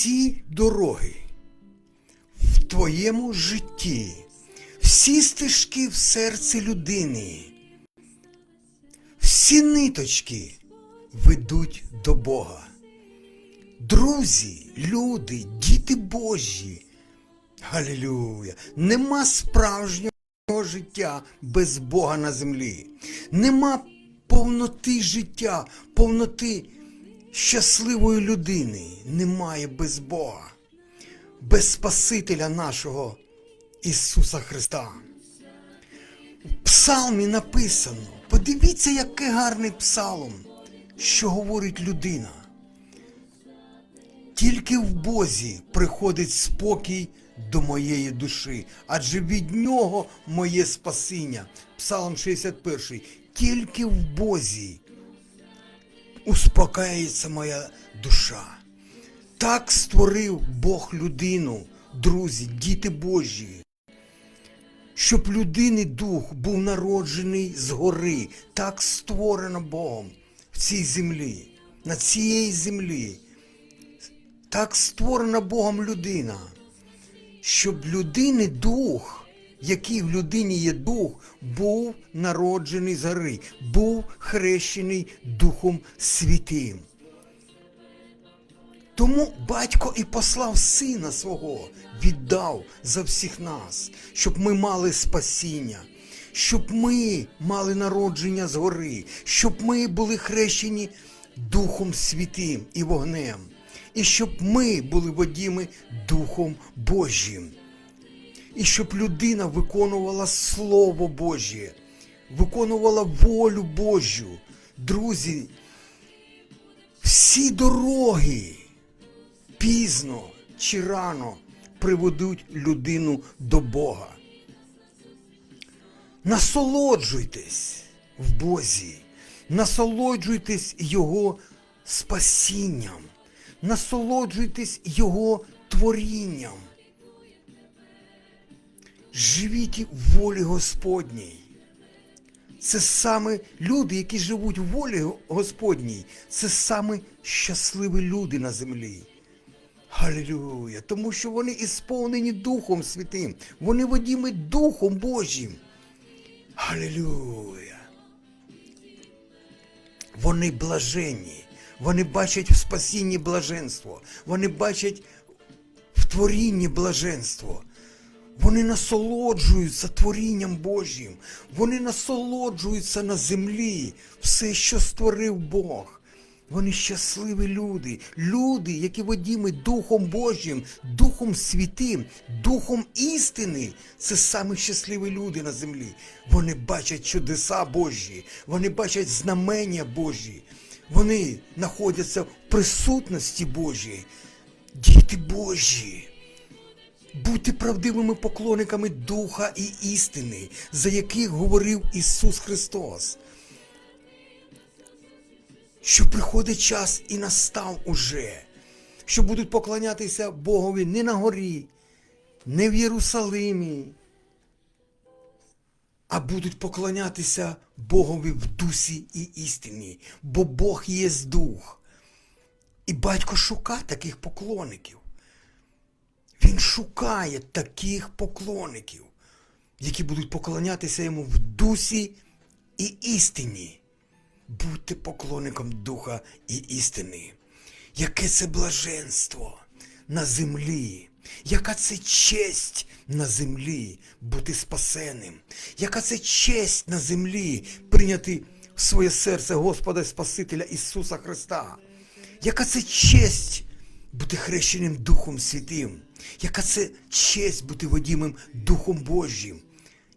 всі дороги в твоєму житті, всі стежки в серці людини, всі ниточки ведуть до Бога. Друзі, люди, діти Божі. Галілюя! Нема справжнього життя без Бога на землі. Нема повноти життя, повноти щасливої людини. Немає без Бога, без Спасителя нашого Ісуса Христа. В псалмі написано, подивіться, який гарний псалом, що говорить людина. Тільки в Бозі приходить спокій до моєї душі, адже від нього моє спасіння. Псалом 61. Тільки в Бозі успокається моя душа. Так створив Бог людину, друзі, діти Божі, щоб людини дух був народжений згори, так створено Богом в цій землі, на цієї землі. Так створена Богом людина, щоб людини дух, який в людині є дух, був народжений з гори, був хрещений Духом Святим. Тому батько і послав сина свого, віддав за всіх нас, щоб ми мали спасіння, щоб ми мали народження згори, щоб ми були хрещені Духом Святим і вогнем, і щоб ми були водіми Духом Божим, і щоб людина виконувала Слово Божє, виконувала волю Божу. Друзі, всі дороги пізно чи рано приведуть людину до Бога. Насолоджуйтесь в Бозі, насолоджуйтесь Його спасінням, насолоджуйтесь Його творінням. Живіть в волі Господній. Це саме люди, які живуть в волі Господній, це саме щасливі люди на землі. Халілюя! Тому що вони ісповнені Духом Святим, вони водіми Духом Божим. Халілюя! Вони блаженні, вони бачать в спасінні блаженство, вони бачать в творінні блаженство. Вони насолоджуються творінням Божим, вони насолоджуються на землі все, що створив Бог. Вони щасливі люди, люди, які водіми Духом Божим, Духом Святим, Духом істини. Це саме щасливі люди на землі. Вони бачать чудеса Божі, вони бачать знамення Божі, вони знаходяться в присутності Божій. Діти Божі. Будьте правдивими поклонниками Духа і істини, за яких говорив Ісус Христос. Що приходить час і настав уже, що будуть поклонятися Богові не на горі, не в Єрусалимі, а будуть поклонятися Богові в дусі і істині, бо Бог є дух. І батько шукає таких поклонників. Він шукає таких поклонників, які будуть поклонятися йому в дусі і істині. Будьте поклонником Духа і істини. Яке це блаженство на землі, яка це честь на землі бути спасеним, яка це честь на землі прийняти в своє серце Господа Спасителя Ісуса Христа, яка це честь бути хрещеним Духом Святим, яка це честь бути водімим Духом Божим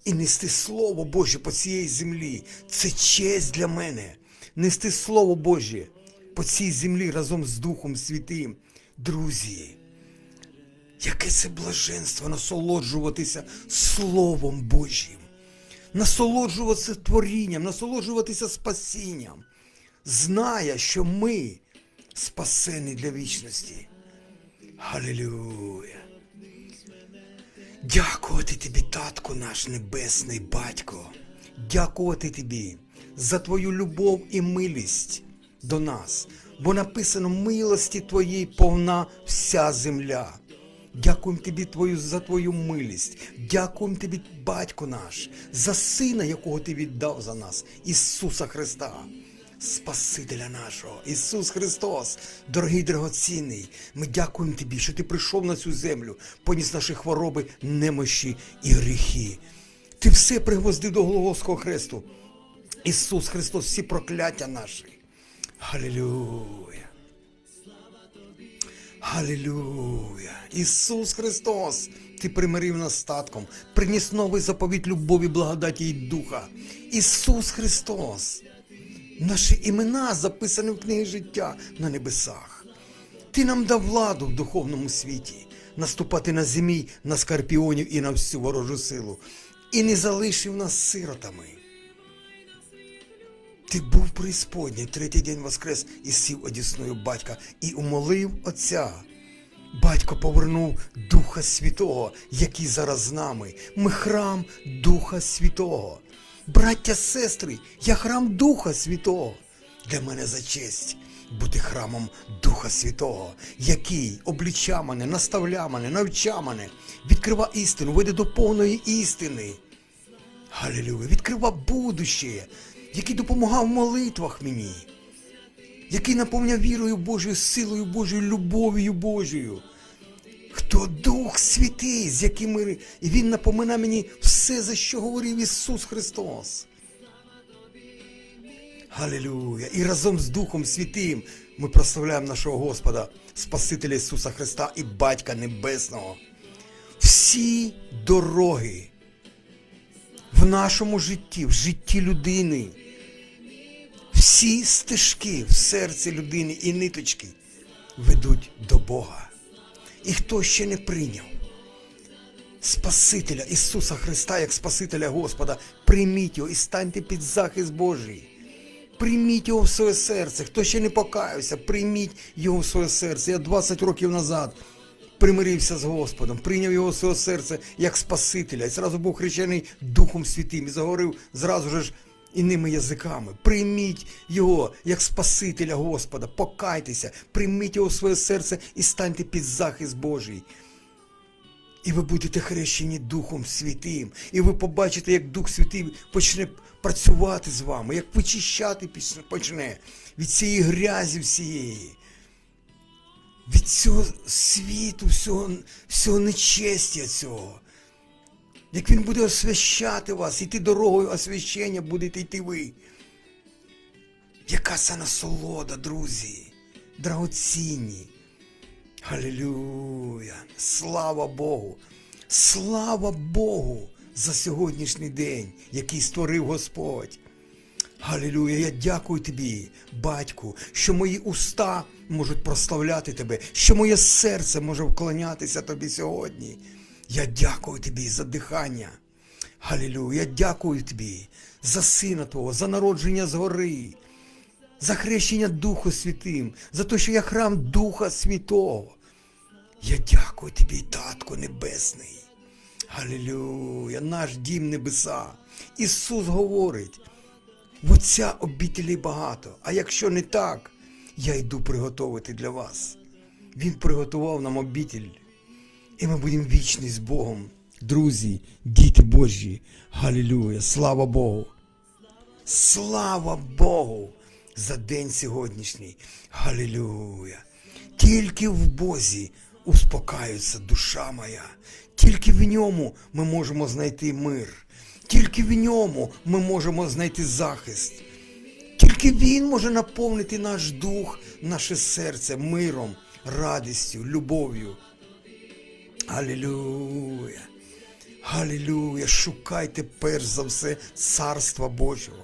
і нести Слово Боже по цієї землі. Це честь для мене. Нести Слово Боже по цій землі разом з Духом Святим. Друзі, яке це блаженство насолоджуватися Словом Божим, насолоджуватися творінням, насолоджуватися спасінням, зная, що ми спасені для вічності. Халилюя! Дякувати тобі, татку наш небесний батько, дякувати тобі за твою любов і милість до нас. бо написано милості Твоїй повна вся земля. Дякуємо тобі твою, за твою милість. Дякуємо тобі, батько наш, за сина, якого ти віддав за нас, Ісуса Христа. Спасителя нашого, Ісус Христос, дорогий драгоцінний, ми дякуємо Тобі, що Ти прийшов на цю землю, поніс наші хвороби, немощі і гріхи. Ти все пригвоздив до Голгофського хресту. Ісус Христос, всі прокляття наші. Халилюя. Халилюя. Ісус Христос, Ти примирив нас статком, приніс новий заповіт любові, благодаті і духа. Ісус Христос. Наші імена записані в книги життя на небесах. Ти нам дав владу в духовному світі, наступати на змій, на скорпіонів і на всю ворожу силу, і не залишив нас сиротами. Ти був преісподній, третій день воскрес і сів одісною батька і умолив Отця. Батько повернув Духа Святого, який зараз з нами. Ми храм Духа Святого. Браття, сестри, я храм Духа Святого. Для мене за честь бути храмом Духа Святого, який обліча мене, наставля мене, навча мене, відкрива істину, веде до повної істини. Галилюя, відкрива будуще, який допомагав в молитвах мені, який наповняв вірою Божою, силою Божою, любов'ю Божою. Хто Дух Святий, з яким ми... І Він напоминає мені все, за що говорив Ісус Христос. Галилюя! І разом з Духом Святим ми прославляємо нашого Господа, Спасителя Ісуса Христа і Батька Небесного. Всі дороги в нашому житті, в житті людини, всі стежки в серці людини і ниточки ведуть до Бога. І хто ще не прийняв Спасителя Ісуса Христа як Спасителя Господа, прийміть його і станьте під захист Божий. Прийміть його в своє серце. Хто ще не покаявся, прийміть його в своє серце. Я 20 років назад примирився з Господом, прийняв його в своє серце як Спасителя. І зразу був хрещений Духом Святим і заговорив зразу ж іними язиками. Прийміть його як Спасителя Господа, покайтеся, прийміть його в своє серце і станьте під захист Божий. І ви будете хрещені Духом Святим. І ви побачите, як Дух Святий почне працювати з вами, як вичищати почне від цієї грязі всієї, від цього світу, всього, всього нечестя цього. Як він буде освящати вас, іти дорогою освящення будете йти ви. Яка це насолода, друзі, драгоцінні. Халилюя! Слава Богу! Слава Богу за сьогоднішній день, який створив Господь. Галилюя, я дякую тобі, батьку, що мої уста можуть прославляти тебе, що моє серце може вклонятися тобі сьогодні. Я дякую тобі за дихання. Галилюя, я дякую тобі за сина Твого, за народження згори, за хрещення Духу Святим, за те, що я храм Духа Святого. Я дякую тобі, Татко Небесний. Галилюя, наш дім небеса. Ісус говорить, в Отця обітелей багато, а якщо не так, я йду приготувати для вас. Він приготував нам обітель, і ми будемо вічні з Богом. Друзі, діти Божі, Галилюя, слава Богу! Слава Богу за день сьогоднішній. Галилюя! Тільки в Бозі успокаюється душа моя, тільки в ньому ми можемо знайти мир, тільки в ньому ми можемо знайти захист. Тільки Він може наповнити наш дух, наше серце миром, радістю, любов'ю. Алілюя! Галілюя! Шукайте перш за все Царства Божого.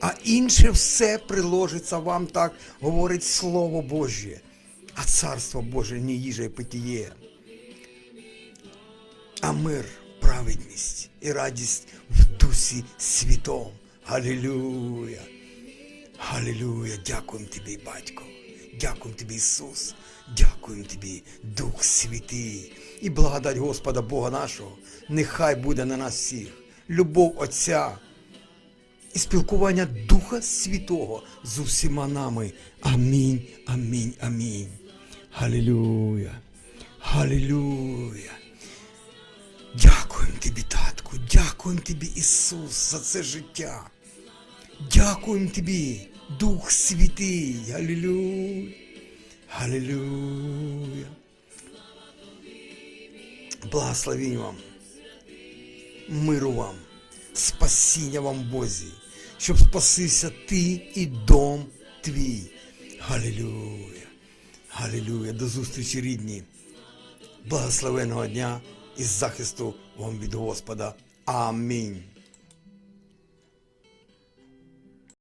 А інше все приложиться вам так, говорить Слово Божє. А Царство Боже не їжа і питіє, а мир, праведність і радість в Дусі Святом. Галілюя! Галілюя! Дякуємо тобі, Батько! Дякуємо тобі, Ісус! Дякуємо тобі, Дух Святий, і благодать Господа Бога нашого, нехай буде на нас всіх. Любов Отця і спілкування Духа Святого з усіма нами. Амінь, амінь, амінь. Халілюя. Халілюя. Дякуємо тобі, татку, дякуємо тобі, Ісус, за це життя. Дякуємо тобі, Дух Святий. Галілюя. Галілюя. Благословінь вам, миру вам, спасіння вам Бозі, щоб спасився ти і дом твій. Галілюя. Галілюя. До зустрічі, рідні. Благословеного дня і захисту вам від Господа. Амінь.